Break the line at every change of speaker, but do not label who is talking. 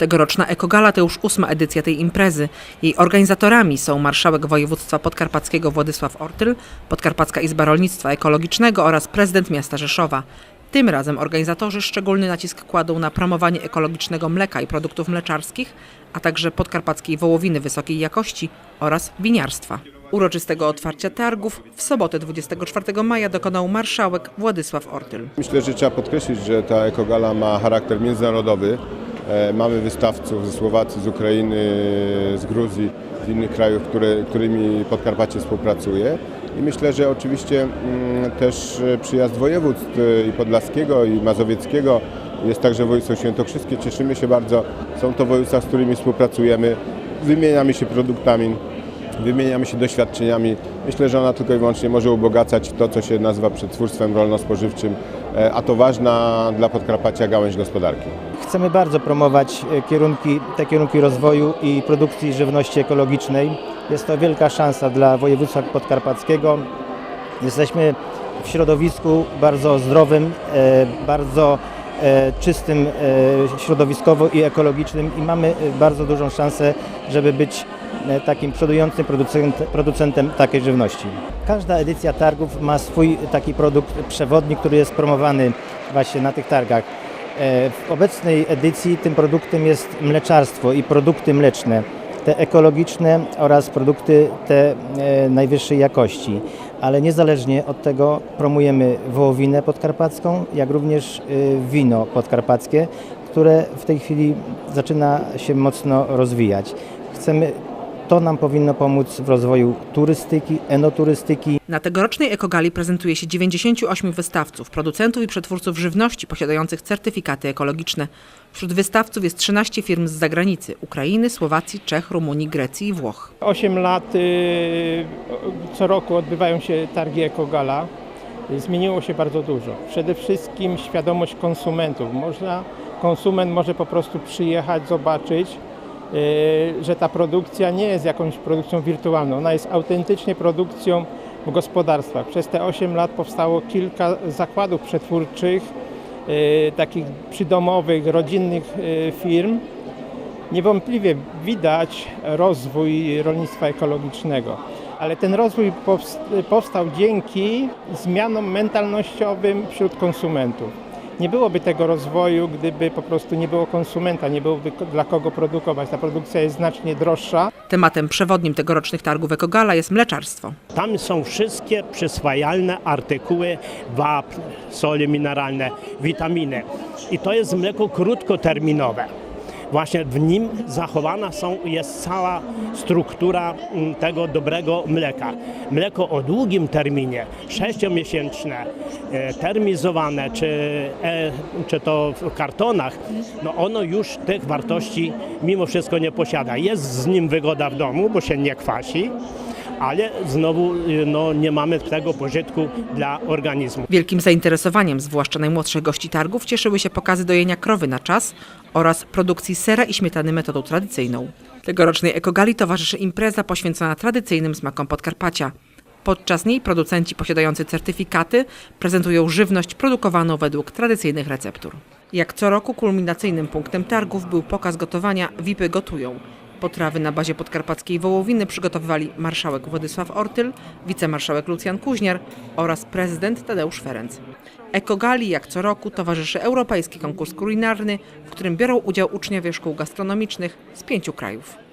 Tegoroczna Ekogala to już ósma edycja tej imprezy. Jej organizatorami są marszałek województwa podkarpackiego Władysław Ortyl, Podkarpacka Izba Rolnictwa Ekologicznego oraz prezydent miasta Rzeszowa. Tym razem organizatorzy szczególny nacisk kładą na promowanie ekologicznego mleka i produktów mleczarskich, a także podkarpackiej wołowiny wysokiej jakości oraz winiarstwa. Uroczystego otwarcia targów w sobotę 24 maja dokonał marszałek Władysław Ortyl.
Myślę, że trzeba podkreślić, że ta ekogala ma charakter międzynarodowy. E, Mamy wystawców ze Słowacji, z Ukrainy, z Gruzji, z innych krajów, które, którymi Podkarpacie współpracuje. I myślę, że oczywiście mm, też e, przyjazd województw e, i podlaskiego, i mazowieckiego, jest także województwo świętokrzyskie. Cieszymy się bardzo. Są to województwa, z którymi współpracujemy. Wymieniamy się produktami, wymieniamy się doświadczeniami. Myślę, że ona tylko i wyłącznie może ubogacać to, co się nazywa przetwórstwem rolno-spożywczym, e, a to ważna dla Podkarpacia gałęź gospodarki.
Chcemy bardzo promować e, kierunki, te kierunki rozwoju i produkcji żywności ekologicznej. Jest to wielka szansa dla województwa podkarpackiego. Jesteśmy w środowisku bardzo zdrowym, e, bardzo czystym środowiskowo i ekologicznym i mamy bardzo dużą szansę, żeby być takim przodującym producent, producentem takiej żywności. Każda edycja targów ma swój taki produkt przewodni, który jest promowany właśnie na tych targach. E, W obecnej edycji tym produktem jest mleczarstwo i produkty mleczne, te ekologiczne oraz produkty te e, najwyższej jakości. Ale niezależnie od tego promujemy wołowinę podkarpacką, jak również e, wino podkarpackie, które w tej chwili zaczyna się mocno rozwijać. Chcemy, to nam powinno pomóc w rozwoju turystyki, enoturystyki,
Na tegorocznej Ekogali prezentuje się 98 wystawców, producentów i przetwórców żywności posiadających certyfikaty ekologiczne. Wśród wystawców jest 13 firm z zagranicy Ukrainy, Słowacji, Czech, Rumunii, Grecji i Włoch.
8 lat y, co roku odbywają się targi Ekogala. Zmieniło się bardzo dużo. Przede wszystkim świadomość konsumentów. Można, konsument może po prostu przyjechać, zobaczyć, że ta produkcja nie jest jakąś produkcją wirtualną. Ona jest autentycznie produkcją w gospodarstwach. Przez te 8 lat powstało kilka zakładów przetwórczych, y, takich przydomowych, rodzinnych y, firm. Niewątpliwie widać rozwój rolnictwa ekologicznego, ale ten rozwój powst- powstał dzięki zmianom mentalnościowym wśród konsumentów. Nie byłoby tego rozwoju, gdyby po prostu nie było konsumenta, nie byłoby dla kogo produkować. Ta produkcja jest znacznie droższa.
Tematem przewodnim tegorocznych targów Ekogala jest mleczarstwo.
Tam są wszystkie przyswajalne artykuły wapń, soli mineralne, witaminy. I to jest mleko krótkoterminowe. Właśnie w nim zachowana są, jest cała struktura mm, tego dobrego mleka. Mleko o długim terminie, sześciomiesięczne, e, termizowane, czy, e, czy to w kartonach, no ono już tych wartości mimo wszystko nie posiada. Jest z nim wygoda w domu, bo się nie kwasi, ale znowu y, no, nie mamy tego pożytku dla organizmu.
Wielkim zainteresowaniem, zwłaszcza najmłodszych gości targów, cieszyły się pokazy dojenia krowy na czas oraz produkcji sera i śmietany metodą tradycyjną. Tegorocznej Ekogali towarzyszy impreza poświęcona tradycyjnym smakom Podkarpacia. Podczas niej producenci posiadający certyfikaty prezentują żywność produkowaną według tradycyjnych receptur. Jak co roku kulminacyjnym punktem targów był pokaz gotowania Wipy gotują. Potrawy na bazie podkarpackiej wołowiny przygotowywali marszałek Władysław Ortyl, wicemarszałek Lucjan Kuźniar oraz prezydent Tadeusz Ferenc. Ekogali jak co roku towarzyszy europejski konkurs kulinarny, w którym biorą udział uczniowie szkół gastronomicznych z pięciu krajów.